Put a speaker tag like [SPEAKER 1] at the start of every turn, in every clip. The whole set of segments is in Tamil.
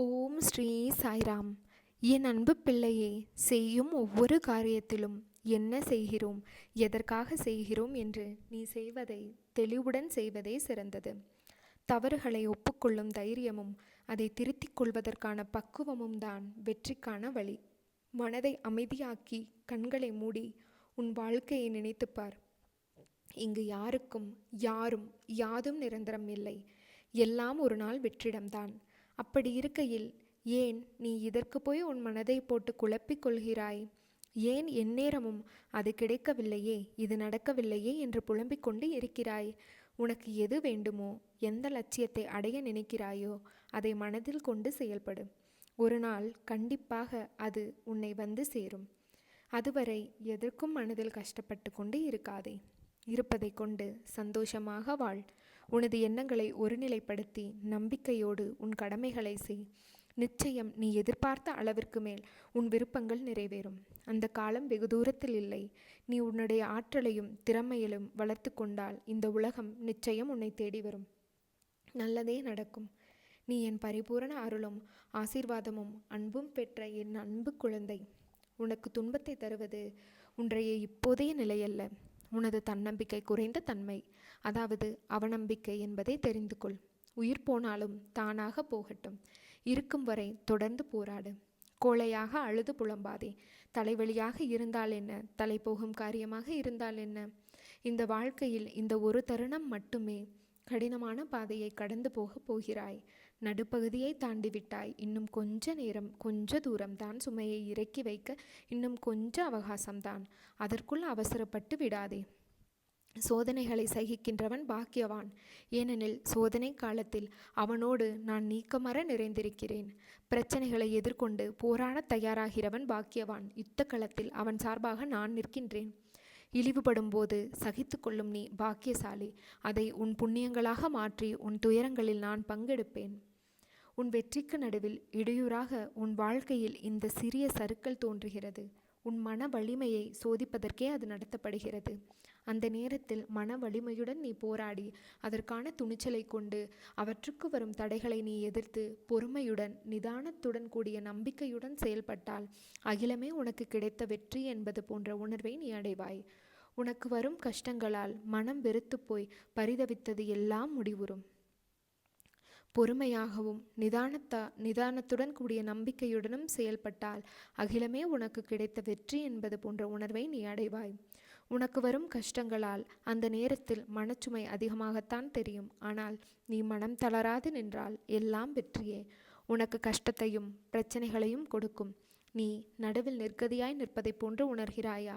[SPEAKER 1] ஓம் ஸ்ரீ சாய்ராம். என் அன்பு பிள்ளையே செய்யும் ஒவ்வொரு காரியத்திலும் என்ன செய்கிறோம்? எதற்காக செய்கிறோம் என்று நீ செய்வதை தெளிவுடன் செய்வதே சிறந்தது. தவறுகளை ஒப்புக்கொள்ளும் தைரியமும் அதை திருத்திக் கொள்வதற்கான பக்குவமும் தான் வெற்றிக்கான வழி. மனதை அமைதியாக்கி கண்களை மூடி உன் வாழ்க்கையை நினைத்துப் பார். இங்கு யாருக்கும் யாரும் யாதும் நிரந்தரம் இல்லை. எல்லாம் ஒரு நாள் வெற்றிடம்தான். அப்படி இருக்கையில் ஏன் நீ இதற்கு போய் உன் மனதை போட்டு குழப்பிக் கொள்கிறாய்? ஏன் எந்நேரமும் அது கிடைக்கவில்லையே இது நடக்கவில்லையே என்று புலம்பிக் கொண்டு இருக்கிறாய்? உனக்கு எது வேண்டுமோ எந்த லட்சியத்தை அடைய நினைக்கிறாயோ அதை மனதில் கொண்டு செயல்படு. ஒரு நாள் கண்டிப்பாக அது உன்னை வந்து சேரும். அதுவரை எதற்கும் மனதில் கஷ்டப்பட்டு கொண்டு இருக்காதே. இருப்பதை கொண்டு சந்தோஷமாக வாழ். உனது எண்ணங்களை ஒருநிலைப்படுத்தி நம்பிக்கையோடு உன் கடமைகளை செய். நிச்சயம் நீ எதிர்பார்த்த அளவிற்கு மேல் உன் விருப்பங்கள் நிறைவேறும். அந்த காலம் வெகு தூரத்தில் இல்லை. நீ உன்னுடைய ஆற்றலையும் திறமையிலும் வளர்த்து கொண்டால் இந்த உலகம் நிச்சயம் உன்னை தேடி வரும். நல்லதே நடக்கும். நீ என் பரிபூரண அருளும் ஆசீர்வாதமும் அன்பும் பெற்ற என் அன்பு குழந்தை. உனக்கு துன்பத்தை தருவது உன்றைய இப்போதைய நிலையல்ல. உனது தன்னம்பிக்கை குறைந்த தன்மை. அதாவது அவநம்பிக்கை என்பதை தெரிந்து கொள் உயிர் போனாலும் தானாக போகட்டும். இருக்கும் வரை தொடர்ந்து போராடு. கோழையாக அழுது புலம்பாதே. தலைவலியாக இருந்தால் என்ன? தலை போகும் காரியமாக இருந்தால் என்ன? இந்த வாழ்க்கையில் இந்த ஒரு தருணம் மட்டுமே கடினமான பாதையை கடந்து போக போகிறாய். நடுப்பகுதியை தாண்டி விட்டாய் இன்னும் கொஞ்ச நேரம் கொஞ்ச தூரம்தான் சுமையை இறக்கி வைக்க இன்னும் கொஞ்ச அவகாசம்தான். அதற்குள் அவசரப்பட்டு விடாதே. சோதனைகளை சகிக்கின்றவன் பாக்கியவான். ஏனெனில் சோதனை காலத்தில் அவனோடு நான் நீக்கமர நிறைந்திருக்கிறேன். பிரச்சனைகளை எதிர்கொண்டு போராட தயாராகிறவன் பாக்கியவான். யுத்த களத்தில் அவன் சார்பாக நான் நிற்கின்றேன். இழிவுபடும் போது சகித்து கொள்ளும் நீ பாக்கியசாலி. அதை உன் புண்ணியங்களாக மாற்றி உன் துயரங்களில் நான் பங்கெடுப்பேன். உன் வெற்றிக்கு நடுவில் இடையூறாக உன் வாழ்க்கையில் இந்த சிறிய சறுக்கல் தோன்றுகிறது. உன் மன வலிமையை சோதிப்பதற்கே அது நடத்தப்படுகிறது. அந்த நேரத்தில் மன வலிமையுடன் நீ போராடி அதற்கான துணிச்சலை கொண்டு அவற்றுக்கு வரும் தடைகளை நீ எதிர்த்து பொறுமையுடன் நிதானத்துடன் கூடிய நம்பிக்கையுடன் செயல்பட்டால் அகிலமே உனக்கு கிடைத்த வெற்றி என்பது போன்ற உணர்வை நீ அடைவாய். உனக்கு வரும் கஷ்டங்களால் மனம் வெறுத்து போய் பரிதவித்தது எல்லாம் முடிவுறும். பொறுமையாகவும் நிதானத்தா நிதானத்துடன் கூடிய நம்பிக்கையுடனும் செயல்பட்டால் அகிலமே உனக்கு கிடைத்த வெற்றி என்பது போன்ற உணர்வை நீ அடைவாய். உனக்கு வரும் கஷ்டங்களால் அந்த நேரத்தில் மனச்சுமை அதிகமாகத்தான் தெரியும். ஆனால் நீ மனம் தளராது நின்றால் எல்லாம் வெற்றியே. உனக்கு கஷ்டத்தையும் பிரச்சனைகளையும் கொடுக்கும். நீ நடுவில் நிற்கதியாய் நிற்பதைப் போன்று உணர்கிறாயா?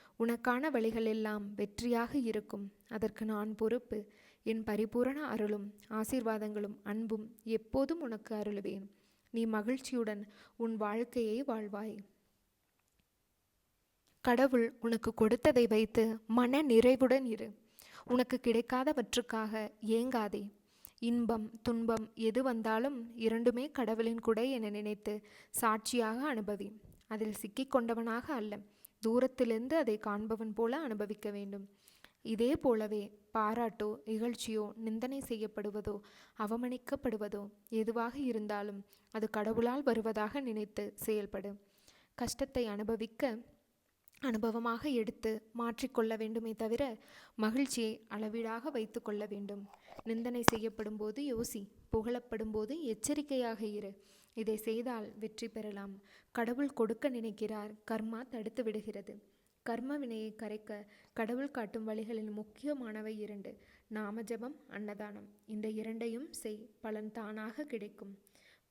[SPEAKER 1] உனக்கான வழிகளெல்லாம் வெற்றியாக இருக்கும். அதற்கு நான் பொறுப்பு. என் பரிபூரண அருளும் ஆசீர்வாதங்களும் அன்பும் எப்போதும் உனக்கு அருளுவேன். நீ மகிழ்ச்சியுடன் உன் வாழ்க்கையை வாழ்வாய். கடவுள் உனக்கு கொடுத்ததை வைத்து மன நிறைவுடன் இரு. உனக்கு கிடைக்காதவற்றுக்காக ஏங்காதே. இன்பம் துன்பம் எது வந்தாலும் இரண்டுமே கடவுளின் குடை என நினைத்து சாட்சியாக அனுபவி. அதில் சிக்கிக்கொண்டவனாக அல்ல. தூரத்திலிருந்து அதை காண்பவன் போல அனுபவிக்க வேண்டும். இதே போலவே பாராட்டோ இகழ்ச்சியோ நிந்தனை செய்யப்படுவதோ அவமணிக்கப்படுவதோ எதுவாக இருந்தாலும் அது கடவுளால் வருவதாக நினைத்து செயல்படும் கஷ்டத்தை அனுபவிக்க அனுபவமாக எடுத்து மாற்றிக்கொள்ள வேண்டுமே தவிர மகிழ்ச்சியை அளவீடாக வைத்து கொள்ள வேண்டும். நிந்தனை செய்யப்படும் போது யோசி புகழப்படும் போது எச்சரிக்கையாக இரு. இதை செய்தால் வெற்றி பெறலாம். கடவுள் கொடுக்க நினைக்கிறார் கர்மா தடுத்து விடுகிறது. கர்ம வினையை கரைக்க கடவுள் காட்டும் வழிகளில் முக்கியமானவை இரண்டு. நாம ஜபம் அன்னதானம். இந்த இரண்டையும் செய் பலன் தானாக கிடைக்கும்.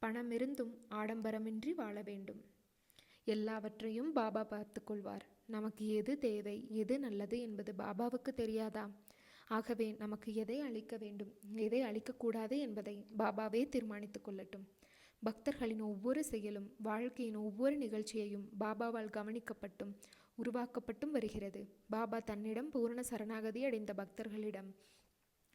[SPEAKER 1] பணமிருந்தும் ஆடம்பரமின்றி வாழ வேண்டும். எல்லாவற்றையும் பாபா பார்த்து கொள்வார். நமக்கு எது தேவை எது நல்லது என்பது பாபாவுக்கு தெரியாதா? ஆகவே நமக்கு எதை அளிக்க வேண்டும் எதை அளிக்கக்கூடாது என்பதை பாபாவே தீர்மானித்து கொள்ளட்டும். பக்தர்களின் ஒவ்வொரு செயலும் வாழ்க்கையின் ஒவ்வொரு நிகழ்ச்சியையும் பாபாவால் கவனிக்கப்பட்டும் உருவாக்கப்பட்டும் வருகிறது. பாபா தன்னிடம் பூரண சரணாகதி அடைந்த பக்தர்களிடம்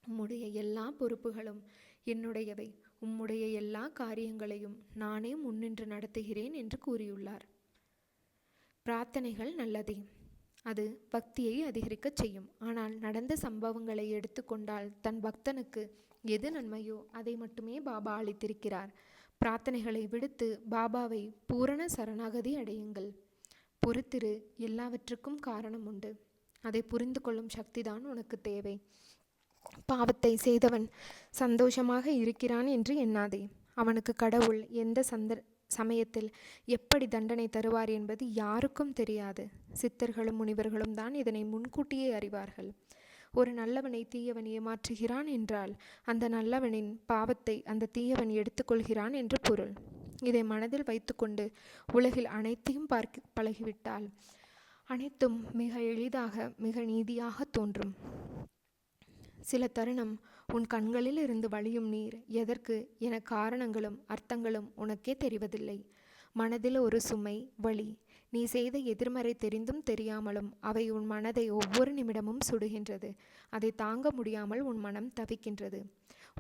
[SPEAKER 1] உம்முடைய எல்லா பொறுப்புகளும் என்னுடையவை. உம்முடைய எல்லா காரியங்களையும் நானே முன்னின்று நடத்துகிறேன் என்று கூறியுள்ளார். பிரார்த்தனைகள் நல்லதே. அது பக்தியை அதிகரிக்கச் செய்யும். ஆனால் நடந்த சம்பவங்களை எடுத்துக்கொண்டால் தன் பக்தனுக்கு எது நன்மையோ அதை மட்டுமே பாபா அளித்திருக்கிறார். பிரார்த்தனைகளை விடுத்து பாபாவை பூரண சரணாகதி அடையுங்கள். பொறுத்திரு எல்லாவற்றுக்கும் காரணம் உண்டு. அதை புரிந்து கொள்ளும் சக்திதான் உனக்கு தேவை. பாவத்தை செய்தவன் சந்தோஷமாக இருக்கிறான் என்று எண்ணாதே. அவனுக்கு கடவுள் எந்த சந்த சமயத்தில் எப்படி தண்டனை தருவார் என்பது யாருக்கும் தெரியாது. சித்தர்களும் முனிவர்களும் தான் இதனை முன்கூட்டியே அறிவார்கள். ஒரு நல்லவனை தீயவன் ஏமாற்றுகிறான் என்றால் அந்த நல்லவனின் பாவத்தை அந்த தீயவன் எடுத்துக்கொள்கிறான் என்று பொருள். இதை மனதில் வைத்துக்கொண்டு உலகில் அனைத்தையும் பார்க்க பழகிவிட்டால் அனைத்தும் மிக எளிதாக மிக நீதியாக தோன்றும். சில தருணம் உன் கண்களில் இருந்து வழியும் நீர். எதற்கு? என காரணங்களும் அர்த்தங்களும் உனக்கே தெரிவதில்லை. மனதில் ஒரு சுமை வழி நீ செய்த எதிர்மறை தெரிந்தும் தெரியாமலும் அவை உன் மனதை ஒவ்வொரு நிமிடமும் சுடுகின்றது. அதை தாங்க முடியாமல் உன் மனம் தவிக்கின்றது.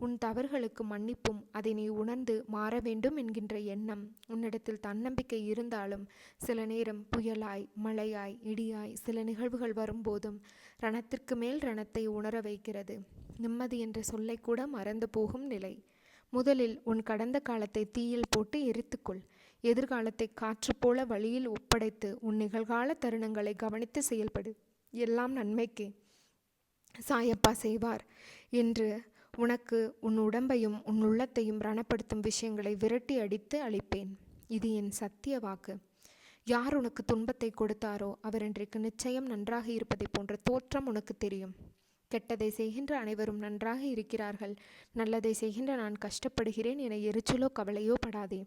[SPEAKER 1] உன் தவறுகளுக்கு மன்னிப்பும் அதை நீ உணர்ந்து மாற வேண்டும் என்கின்ற எண்ணம் உன்னிடத்தில் தன்னம்பிக்கை இருந்தாலும் சில நேரம் புயலாய் மழையாய் இடியாய் சில நிகழ்வுகள் வரும்போதும் ரணத்திற்கு மேல் ரணத்தை உணர வைக்கிறது. நிம்மதி என்ற சொல்லை கூட மறந்து போகும் நிலை. முதலில் உன் கடந்த காலத்தை தீயில் போட்டு எரித்துக்கொள். எதிர்காலத்தை காற்று போல வழியில் ஒப்படைத்து உன் நிகழ்கால தருணங்களை கவனித்து செயல்படு. எல்லாம் நன்மைக்கே. சாயப்பா செய்வார். என்று உனக்கு உன் உடம்பையும் உன் உள்ளத்தையும் ரணப்படுத்தும் விஷயங்களை விரட்டி அடித்து அளிப்பேன் இது என் சத்திய வாக்கு. யார் உனக்கு துன்பத்தை கொடுத்தாரோ அவர் இன்றைக்கு நிச்சயம் நன்றாக இருப்பதை போன்ற தோற்றம் உனக்கு தெரியும். கெட்டதை செய்கின்ற அனைவரும் நன்றாக இருக்கிறார்கள். நல்லதை செய்கின்ற நான் கஷ்டப்படுகிறேன் என எரிச்சலோ கவலையோ படாதே.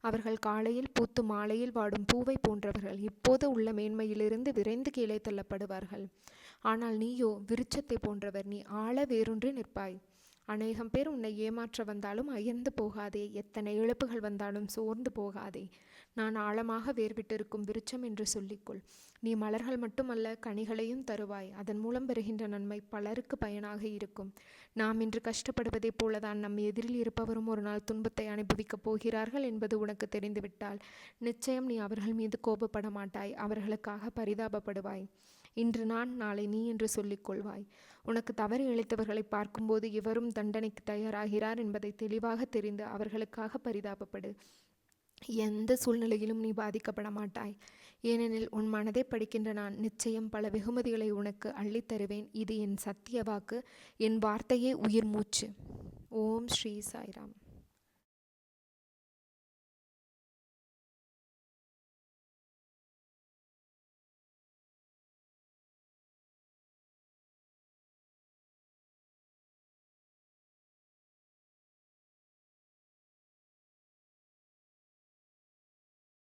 [SPEAKER 1] அவர்கள் காலையில் பூத்து மாலையில் வாடும் பூவை போன்றவர்கள் இப்போது உள்ள மேன்மையிலிருந்து விரைந்து கீழே தள்ளப்படுவார்கள். ஆனால் நீயோ விருட்சத்தை போன்றவர் நீ ஆழ வேரூன்றி நிற்பாய். அநேகம் பேர் உன்னை ஏமாற்ற வந்தாலும் அயர்ந்து போகாதே. எத்தனை இழப்புகள் வந்தாலும் சோர்ந்து போகாதே. நான் ஆழமாக வேர்விட்டிருக்கும் விருட்சம் என்று சொல்லிக்கொள். நீ மலர்கள் மட்டுமல்ல கனிகளையும் தருவாய். அதன் மூலம் பெறுகின்ற நன்மை பலருக்கு பயனாக இருக்கும். நாம் இன்று கஷ்டப்படுவதைப் போலதான் நம் எதிரில் இருப்பவரும் ஒரு நாள் துன்பத்தை அனுபவிக்கப் போகிறார்கள் என்பது உனக்கு தெரிந்துவிட்டால் நிச்சயம் நீ அவர்கள் மீது கோபப்பட மாட்டாய் அவர்களுக்காக பரிதாபப்படுவாய். இன்று நான் நாளை நீ என்று சொல்லிக் கொள்வாய். உனக்கு தவறு இழைத்தவர்களை பார்க்கும்போது இவரும் தண்டனைக்கு தயாராகிறார் என்பதை தெளிவாக தெரிந்து அவர்களுக்காக பரிதாபப்படு. எந்த சூழ்நிலையிலும் நீ பாதிக்கப்பட மாட்டாய். ஏனெனில் உன் மனதை படிக்கின்ற நான் நிச்சயம் பல வெகுமதிகளை உனக்கு அள்ளித் தருவேன். இது என் சத்திய வாக்கு என் வார்த்தையே உயிர் மூச்சு. ஓம் ஸ்ரீ சாய்ராம்.